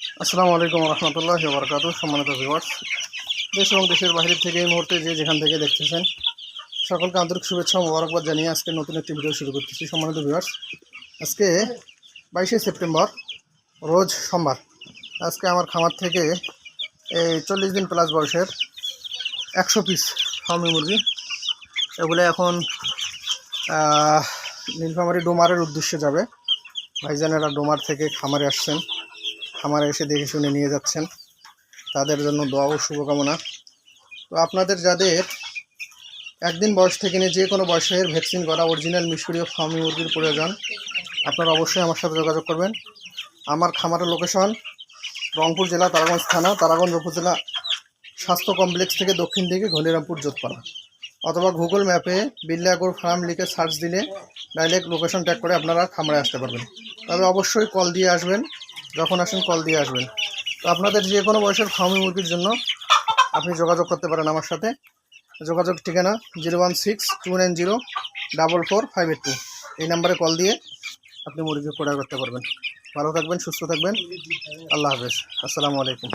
আসসালামু আলাইকুম রহমতুল্লাহ বরকাত সম্মানিত ভিউয়ার্স দেশ এবং দেশের বাইরে থেকে এই মুহূর্তে যে যেখান থেকে দেখতেছেন, সকলকে আন্তরিক শুভেচ্ছা মোবারকবাদ জানিয়ে আজকে নতুন একটি ভিডিও শুরু করতেছি। সম্মানিত ভিউয়ার্স আজকে বাইশে সেপ্টেম্বর, রোজ সোমবার। আজকে আমার খামার থেকে এই চল্লিশ দিন প্লাস বয়সের একশো পিস ফার্মি মুরগি। এগুলো এখন নীলফামারি ডোমারের উদ্দেশ্যে যাবে। ভাইজানেরা ডোমার থেকে খামারে আসছেন। খামারে এসে দেখে শুনে নিয়ে যাচ্ছেন। তাদের জন্য দোয়া ও শুভকামনা। তো আপনাদের যাদের একদিন বয়স থেকে নিয়ে যে কোনো বয়সের ভ্যাকসিন করা অরিজিনাল মিশরীয় ফার্মি মুরগির প্রয়োজন, আপনারা অবশ্যই আমার সাথে যোগাযোগ করবেন। আমার খামারের লোকেশন রংপুর জেলা, তারাগঞ্জ থানা, তারাগঞ্জ উপজেলা, স্বাস্থ্য কমপ্লেক্স থেকে দক্ষিণ দিকে ঘলিরামপুর যোধপাড়া। অথবা গুগল ম্যাপে বিল্লাগুর ফার্ম লিখে সার্চ দিলে ডাইরেক্ট লোকেশন ট্যাগ করে আপনারা খামারে আসতে পারবেন। তবে অবশ্যই কল দিয়ে আসবেন। যখন আসেন কল দিয়ে আসবেন। তো আপনাদের যে কোনো বয়সের ফার্মি মুরগির জন্য আপনি যোগাযোগ করতে পারেন আমার সাথে। যোগাযোগ ঠিকানা zero one six two nine zero double four five eight two. এই নাম্বারে কল দিয়ে আপনি মুরগি ক্রয় করতে পারবেন। ভালো থাকবেন, সুস্থ থাকবেন। আল্লাহ হাফেজ। আসসালামু আলাইকুম।